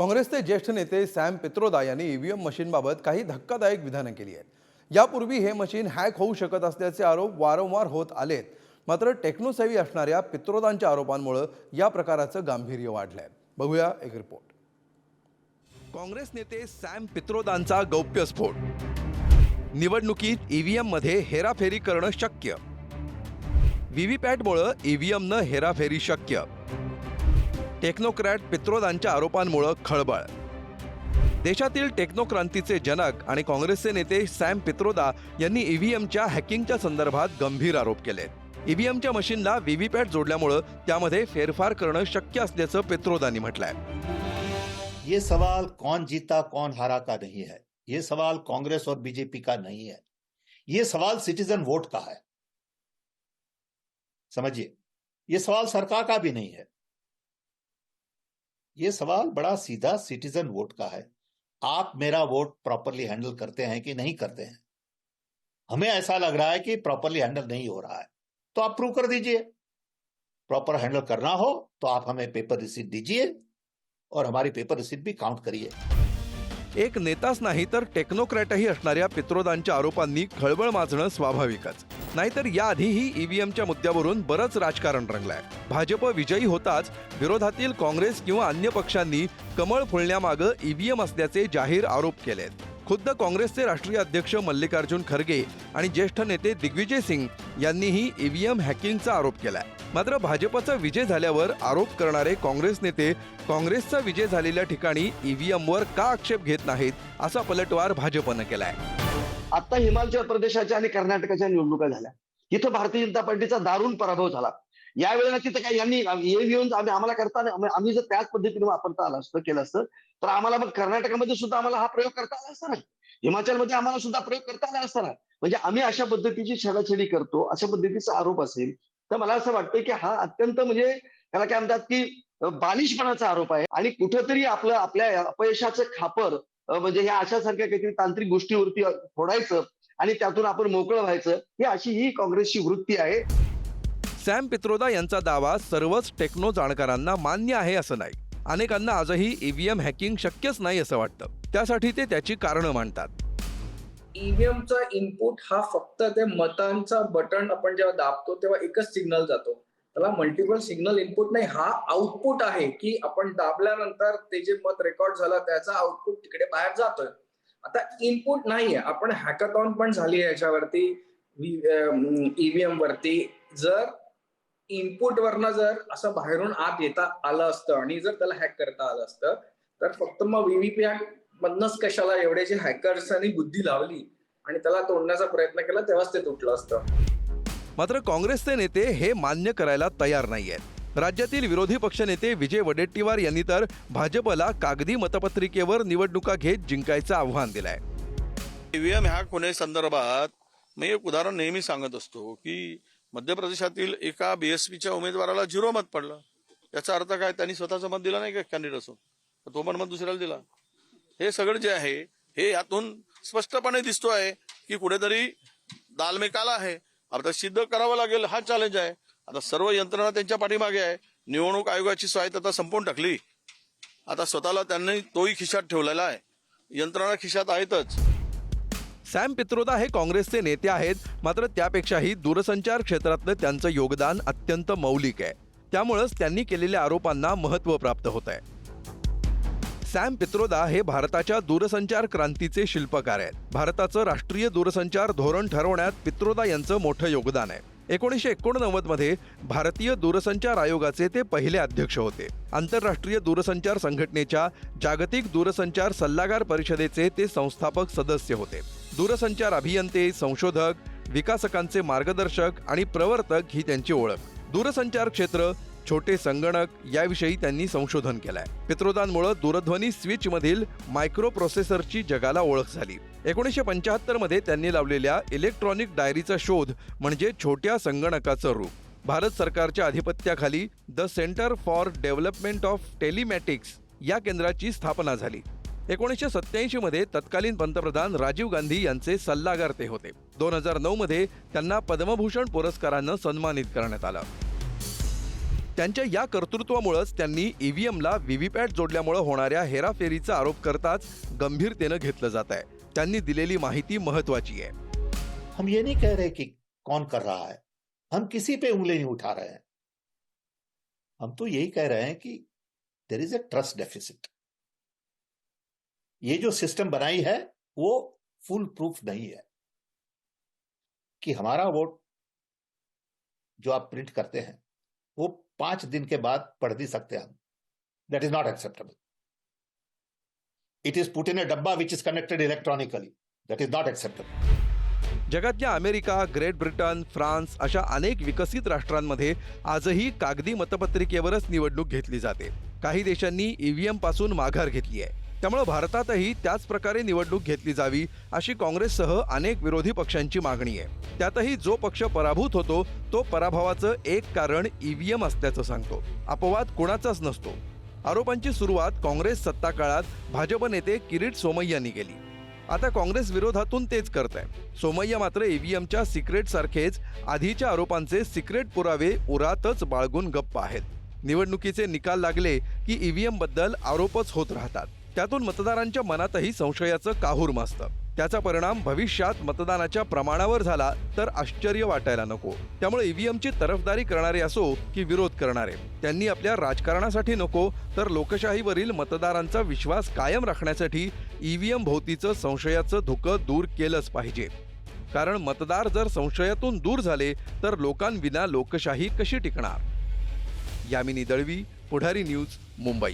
काँग्रेसचे ज्येष्ठ नेते सॅम पित्रोदा यांनी ईव्हीएम मशीनबाबत काही धक्कादायक विधानं केली आहेत. यापूर्वी हे मशीन हॅक होऊ शकत असल्याचे आरोप वारंवार होत आलेत. मात्र टेक्नोसेवी असणाऱ्या पित्रोदांच्या आरोपांमुळे या प्रकाराचं गांभीर्य वाढलंय. बघूया एक रिपोर्ट. काँग्रेस नेते सॅम पित्रोदांचा गौप्यस्फोट. निवडणुकीत ईव्हीएममध्ये हेराफेरी करणं शक्य. व्हीव्हीपॅटमुळं ईव्हीएमनं हेराफेरी शक्य. टेक्नोक्रॅट पित्रोदांच्या आरोपांमुळं खळबळ. देशातील टेक्नोक्रांतीचे जनक आणि काँग्रेसचे नेते सॅम पित्रोदा यांनी ईव्हीएमच्या हॅकिंगच्या संदर्भात गंभीर आरोप केले. ईव्हीएमच्या मशीनला व्हीव्हीपॅट जोडल्यामुळं त्यामध्ये फेरफार करणं शक्य असल्याचं पित्रोदांनी म्हटलंय. ये सवाल कौन जीता कौन हारा का नहीं है? ये सवाल कांग्रेस और बीजेपी का नहीं है। ये सवाल सिटीजन वोट का है। समझिए ये सवाल सरकार का भी नहीं है। ये सवाल बड़ा सीधा सिटीजन वोट का है। आप मेरा वोट प्रॉपरली हैंडल करते हैं कि नहीं करते हैं? हमें ऐसा लग रहा है कि प्रॉपरली हैंडल नहीं हो रहा है। तो आप प्रूव कर दीजिए। प्रॉपर हैंडल करना हो तो आप हमें पेपर रिसीट दीजिए और हमारी पेपर रिसीट भी काउंट करिए। एक नेताच नाही तर टेक्नोक्रॅटही असणाऱ्या पित्रोदांच्या आरोपांनी खळबळ माजणं स्वाभाविकच. नाहीतर याआधीही ईव्हीएमच्या मुद्द्यावरून बरंच राजकारण रंगलंय. भाजप विजयी होताच विरोधातील काँग्रेस किंवा अन्य पक्षांनी कमळ फुलण्यामागं ईव्हीएम असल्याचे जाहीर आरोप केलेत. खुद्द काँग्रेसचे राष्ट्रीय अध्यक्ष मल्लिकार्जुन खरगे आणि ज्येष्ठ नेते दिग्विजय सिंग यांनीही ईव्हीएम हॅकिंगचा आरोप केलाय. मात्र भाजपचा विजय झाल्यावर आरोप करणारे काँग्रेस नेते काँग्रेसचा विजय झालेल्या ठिकाणी ईव्हीएमवर का आक्षेप घेत नाहीत असा पलटवार भाजपनं केलाय. आता हिमाचल प्रदेशाच्या आणि कर्नाटकाच्या निवडणुका झाल्या. इथं भारतीय जनता पार्टीचा दारुण पराभव झाला. यावेळेला तिथं काय यांनी हे येऊन आम्ही आम्हाला करता आम्ही- जर त्याच पद्धतीने वापरता आलं असतं केलं असतं तर आम्हाला मग कर्नाटकामध्ये सुद्धा आम्हाला हा प्रयोग करता आला असता ना? हिमाचलमध्ये आम्हाला सुद्धा प्रयोग करता आला असता ना? म्हणजे आम्ही अशा पद्धतीची छेडाछेडी करतो अशा पद्धतीचा आरोप असेल तर मला असं वाटतं की हा अत्यंत म्हणजे त्याला काय म्हणतात की बालिशपणाचा आरोप आहे. आणि कुठंतरी आपलं आपल्या अपयशाचं खापर म्हणजे ह्या अशासारख्या काहीतरी तांत्रिक गोष्टीवरती फोडायचं आणि त्यातून आपण मोकळं व्हायचं ही अशी ही काँग्रेसची वृत्ती आहे. सॅम पित्रोदा यांचा दावा सर्वच टेक्नो जाणकारांना मान्य आहे असं नाही. अनेकांना आजही ईव्हीएम हॅकिंग शक्यच नाही असं वाटतं. त्यासाठी ते त्याची कारणं मांडतात. ईव्हीएमचा इनपुट हा फक्त ते मतांचा बटन आपण जेव्हा दाबतो तेव्हा एकच सिग्नल जातो. त्याला मल्टिपल सिग्नल इनपुट नाही हा आउटपुट आहे की आपण दाबल्यानंतर ते जे मत रेकॉर्ड झालं त्याचा आउटपुट तिकडे बाहेर जातोय. आता इनपुट नाहीये आपण हॅकथॉन पण झाली याच्यावरती ईव्हीएम वरती. जर इनपुट वरनं जर असं बाहेरून आत येता आलं असतं आणि जर त्याला हॅक करता आलं असतं तर फक्त मग व्हीव्हीपॅट मधनच कशाला एवढे जे बुद्धी लावली आणि त्याला तोडण्याचा प्रयत्न केला तेव्हाच ते तुटलं असतं. मात्र काँग्रेसचे नेते हे मान्य करायला तयार नाही आहेत राज्यातील विरोधी पक्षनेते विजय वडेट्टीवार यांनी तर भाजपला कागदी मतपत्रिकेवर निवडणुका घेत जिंकायचं आव्हान दिलंय. ईव्हीएम कोणे संदर्भात मी एक उदाहरण नेहमी सांगत असतो की मध्य प्रदेशातील एका बीएसपीच्या उमेदवाराला झिरो मत पडलं. याचा अर्थ काय? त्यांनी स्वतःचं मत दिलं नाही का? कॅन्डिडेट असून. तर तो पण मत दुसऱ्याला दिला. हे सगळं जे आहे हे यातून स्पष्टपणे दिसतो आहे की कुठेतरी दालमेकाला आहे. आता सिद्ध करावं लागेल हा चॅलेंज आहे. आता सर्व यंत्रणा त्यांच्या पाठीमागे आहे. निवडणूक आयोगाची स्वायत्तता संपवून टाकली. आता स्वतःला त्यांनी तोही खिशात ठेवलेला आहे. यंत्रणा खिशात आहेतच. सॅम पित्रोदा हे काँग्रेसचे नेते आहेत. मात्र त्यापेक्षाही दूरसंचार क्षेत्रातलं त्यांचं योगदान अत्यंत मौलिक आहे. त्यामुळंच त्यांनी केलेल्या आरोपांना महत्त्व प्राप्त होत आहे सॅम पित्रोदा हे भारताच्या दूरसंचार क्रांतीचे शिल्पकार आहेत. भारताचं राष्ट्रीय दूरसंचार धोरण ठरवण्यात पित्रोदा यांचं मोठं योगदान आहे. एकोणीसशे एकोणनव्वदमध्ये भारतीय दूरसंचार आयोगाचे ते पहिले अध्यक्ष होते. आंतरराष्ट्रीय दूरसंचार संघटनेच्या जागतिक दूरसंचार सल्लागार परिषदेचे ते संस्थापक सदस्य होते. दूरसंचार अभियंते संशोधक विकासकांचे मार्गदर्शक आणि प्रवर्तक ही त्यांची ओळख. दूरसंचार क्षेत्र छोटे संगणक याविषयी त्यांनी संशोधन केलंय. पित्रोदांमुळे दूरध्वनी स्विच मधील मायक्रो प्रोसेसरची जगाला ओळख झाली. एकोणीसशे पंच्याहत्तरमध्ये त्यांनी लावलेल्या इलेक्ट्रॉनिक डायरीचा शोध म्हणजे छोट्या संगणकाचं रूप. भारत सरकारच्या अधिपत्याखाली the centre for development of telematics या केंद्राची स्थापना झाली. एकोणीसशे सत्याऐंशी मध्ये तत्कालीन पंतप्रधान राजीव गांधी यांचे सल्लागार ते होते. दोन हजार नऊ मध्ये त्यांना पद्मभूषण पुरस्कारानं सन्मानित करण्यात आलं. त्यांच्या या कर्तृत्वामुळेच त्यांनी ईव्हीएमला व्हीव्हीपॅट जोडल्यामुळे होणाऱ्या हेराफेरीचा आरोप करताच गंभीरतेनं घेतलं जात आहे. त्यांनी दिलेली माहिती महत्वाची आहे. हम ये नहीं कह रहे कि कौन कर रहा है। हम किसी पे उंगली नहीं उठा रहे हैं। हम तो यही कह रहे हैं कि there is a trust deficit ये जो सिस्टम बनाई है, वो फुल प्रूफ नहीं है। कि हमारा वोट जो आप प्रिंट करते हैं वो पांच दिन के बाद पढ़ नहीं सकते हम। That is not acceptable it is put in a डब्बा which is connected electronically that is not acceptable जगातल्या अमेरिका ग्रेट ब्रिटन फ्रान्स अशा अनेक विकसित राष्ट्रांमध्ये आजही कागदी मतपत्रिकेवरच निवडणूक घेतली जाते. काही देशांनी ईव्हीएमपासून माघार घेतली आहे. त्यामुळे भारतातही त्याच प्रकारे निवडणूक घेतली जावी अशी काँग्रेससह अनेक विरोधी पक्षांची मागणी आहे. त्यातही जो पक्ष पराभूत होतो तो पराभवाचं एक कारण ईव्हीएम असल्याचं सांगतो. अपवाद कुणाचाच नसतो. आरोपांची सुरुवात काँग्रेस सत्ता काळात भाजप नेते किरीट सोमय्यांनी केली. आता काँग्रेस विरोधातून तेच करत आहे सोमय्या मात्र ईव्हीएमच्या सिक्रेट सारखेच आधीच्या आरोपांचे सिक्रेट पुरावे उरातच बाळगून गप्प आहेत. निवडणुकीचे निकाल लागले की ईव्हीएमबद्दल आरोपच होत राहतात. त्यातून मतदारांच्या मनातही संशयाचं काहूर मासतं त्याचा परिणाम भविष्यात मतदानाच्या प्रमाणावर झाला तर आश्चर्य वाटायला नको. त्यामुळे ईव्हीएमची तरफदारी करणारे असो की विरोध करणारे त्यांनी आपल्या राजकारणासाठी नको तर लोकशाहीवरील मतदारांचा विश्वास कायम राखण्यासाठी ईव्हीएम भोवतीचं संशयाचं धुकं दूर केलंच पाहिजे. कारण मतदार जर संशयातून दूर झाले तर लोकांविना लोकशाही कशी टिकणार? यामिनी दळवी पुढारी न्यूज मुंबई.